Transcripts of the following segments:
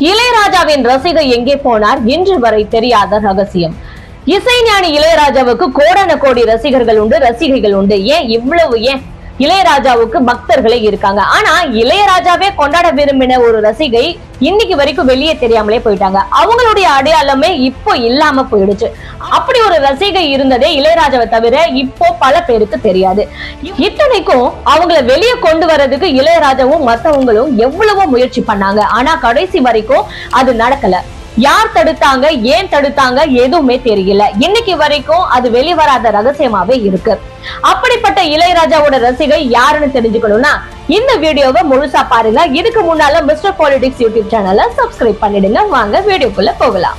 இளையராஜாவின் ரசிகர் எங்கே போனார் இன்று வரை தெரியாத ரகசியம். இசைஞானி இளையராஜாவுக்கு கோடான கோடி ரசிகர்கள் உண்டு ரசிகைகள் உண்டு. ஏன் இவ்வளவு ஏன் இளையராஜாவுக்கு பக்தர்களே இருக்காங்க. ஆனா இளையராஜாவே கொண்டாட விரும்பின ஒரு ரசிகை இன்னைக்கு வரைக்கும் வெளியே தெரியாமலே போயிட்டாங்க. அவங்களுடைய அடையாளமே இப்போ இல்லாம போயிடுச்சு. அப்படி ஒரு ரசிகை இருந்ததே இளையராஜாவை தவிர இப்போ பல பேருக்கு தெரியாது. இத்தனைக்கும் அவங்கள வெளியே கொண்டு வர்றதுக்கு இளையராஜாவும் மத்தவங்களும் எவ்வளவோ முயற்சி பண்ணாங்க. ஆனா கடைசி வரைக்கும் அது நடக்கல. யார் தடுத்தாங்க ஏன் தடுத்தாங்க எதுவுமே தெரியல. இன்னைக்கு வரைக்கும் அது வெளிவராத ரகசியமாவே இருக்கு. அப்படிப்பட்ட இளையராஜாவோட ரசிகை யாருன்னு தெரிஞ்சுக்கணும்னா இந்த வீடியோவை முழுசா பாருங்க. இதுக்கு முன்னால மிஸ்டர் பாலிடிக்ஸ் யூடியூப் சேனலை சப்ஸ்கிரைப் பண்ணிடுங்க. வாங்க வீடியோக்குள்ள போகலாம்.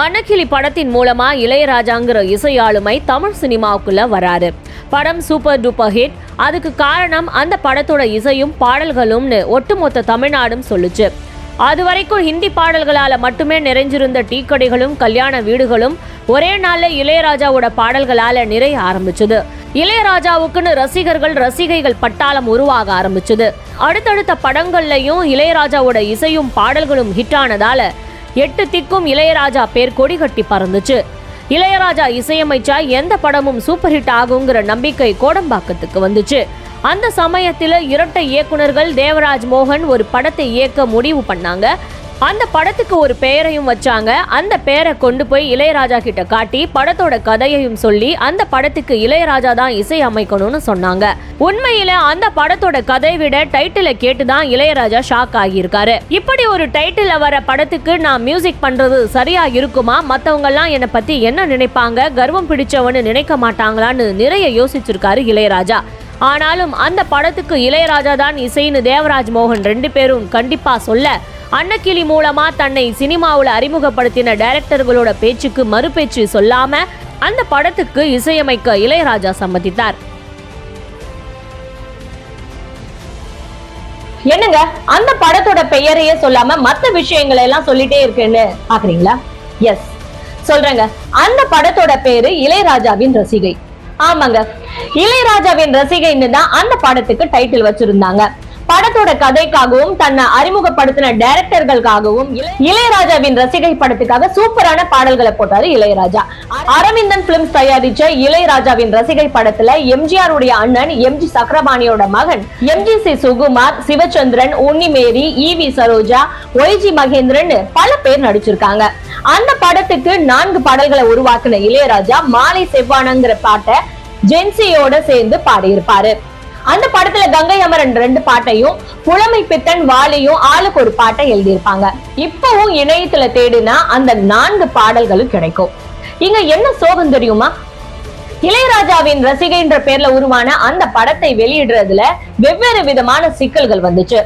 அன்னக்கிளி படத்தின் மூலமா இளையராஜாங்கிற இசையாளுமை தமிழ் சினிமாவுக்குள்ள வராரு படம் சூப்பர் டூப்பர் ஹிட். அதுக்கு காரணம் அந்த படத்தோட இசையும் பாடல்களும்னு ஒட்டுமொத்த தமிழ்நாடும் சொல்லுச்சு. அது வரைக்கும் ஹிந்தி பாடல்களால் மட்டுமே நிறைஞ்சிருந்த டீ கடைகளும் கல்யாண வீடுகளும் ஒரே நாளில் இளையராஜாவோட பாடல்களால் நிறைய ஆரம்பிச்சது. இளையராஜாவுக்குன்னு ரசிகர்கள் ரசிகைகள் பட்டாளம் உருவாக ஆரம்பிச்சது. அடுத்தடுத்த படங்கள்லையும் இளையராஜாவோட இசையும் பாடல்களும் ஹிட் ஆனதால எட்டு திக்கும் இளையராஜா பேர் கொடி கட்டி பறந்துச்சு. இளையராஜா இசையமைச்சா எந்த படமும் சூப்பர் ஹிட் ஆகுங்கிற நம்பிக்கை கோடம்பாக்கத்துக்கு வந்துச்சு. அந்த சமயத்தில் இரட்டை இயக்குனர்கள் தேவராஜ் மோகன் ஒரு படத்தை இயக்க முடிவு பண்ணாங்க. அந்த படத்துக்கு ஒரு பெயரையும் வச்சாங்க. அந்த பெயரை கொண்டு போய் இளையராஜா கிட்ட காட்டி படத்தோட கதையையும் சொல்லி அந்த படத்துக்கு இளையராஜா தான் இசை அமைக்கணும்னு சொன்னாங்க. உண்மையில அந்த படத்தோட கதை விட டைட்டிலை கேட்டுதான் இளையராஜா ஷாக் ஆகியிருக்காரு. இப்படி ஒரு டைட்டில் வர படத்துக்கு நான் மியூசிக் பண்றது சரியா இருக்குமா? மத்தவங்க எல்லாம் என்னை பத்தி என்ன நினைப்பாங்க? கர்வம் பிடிச்சவன்னு நினைக்க மாட்டாங்களான்னு நிறைய யோசிச்சிருக்காரு இளையராஜா. ஆனாலும் அந்த படத்துக்கு இளையராஜா தான் இசைன்னு தேவராஜ் மோகன் ரெண்டு பேரும் கண்டிப்பா சொல்ல அன்னக்கிளி மூலமா தன்னை சினிமாவில் அறிமுகப்படுத்தின டைரக்டர்களோட பேச்சுக்கு மறுபேச்சு சொல்லாம அந்த படத்துக்கு இசையமைக்க இளையராஜா சம்மதித்தார். என்னங்க? அந்த படத்தோட பெயரையே சொல்லாம மத்த விஷயங்களை எல்லாம் சொல்லிட்டே இருக்குன்னு பாக்குறீங்களா? எஸ் சொல்றேங்க. அந்த படத்தோட பேரு இளையராஜாவின் ரசிகை. ஆமாங்க. இளையராஜாவின் ரசிகைன்னு தான் அந்த படத்துக்கு டைட்டில் வச்சிருந்தாங்க. படத்தோட கதைக்காகவும் தன்னை அறிமுகப்படுத்தின டைரக்டர்களுக்காகவும் இளையராஜாவின் ரசிகை படத்துக்காக சூப்பரான பாடல்களை போட்டாரு இளையராஜா. அரவிந்தன் பிலிம்ஸ் தயாரிச்ச இளையராஜாவின் ரசிகை படத்துல எம்ஜிஆர் உடைய அண்ணன் எம்ஜி சக்கரபாணியோட மகன் M G C Sukumar Sivachandran Unnimary E V V Saroja Y G Mahendran பல பேர் நடிச்சிருக்காங்க. அந்த படத்துக்கு நான்கு பாடல்களை உருவாக்குன இளையராஜா மாலை செவ்வானங்கிற பாட்டை ஜென்சியோட சேர்ந்து பாடியிருப்பாரு. அந்த படத்துல கங்கை அமரன் ரெண்டு பாட்டையும் புலமை பித்தன் வாலியும் ஆளுக்கு ஒரு பாட்டை எழுதியிருப்பாங்க. இப்பவும் இணையத்துல தேடினா அந்த நான்கு பாடல்களும் கிடைக்கும். இங்க என்ன சோகம் தெரியுமா? இளையராஜாவின் ரசிகைன்ற பேர்ல உருவான அந்த படத்தை வெளியிடுறதுல வெவ்வேறு விதமான சிக்கல்கள் வந்துச்சு.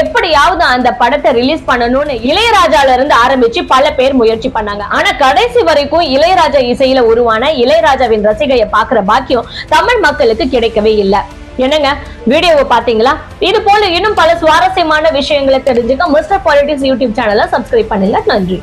எப்படியாவது அந்த படத்தை ரிலீஸ் பண்ணணும்னு இளையராஜால இருந்து ஆரம்பிச்சு பல பேர் முயற்சி பண்ணாங்க. ஆனா கடைசி வரைக்கும் இளையராஜா இசையில உருவான இளையராஜாவின் ரசிகையை பாக்குற பாக்கியம் தமிழ் மக்களுக்கு கிடைக்கவே இல்லை. என்னங்க வீடியோவை பாத்தீங்களா இது போல இன்னும் பல சுவாரஸ்யமான விஷயங்களை தெரிஞ்சுக்க மிஸ்டர் பாலிட்டிக்ஸ் யூடியூப் சேனலை சப்ஸ்கிரைப் பண்ணுங்க நன்றி.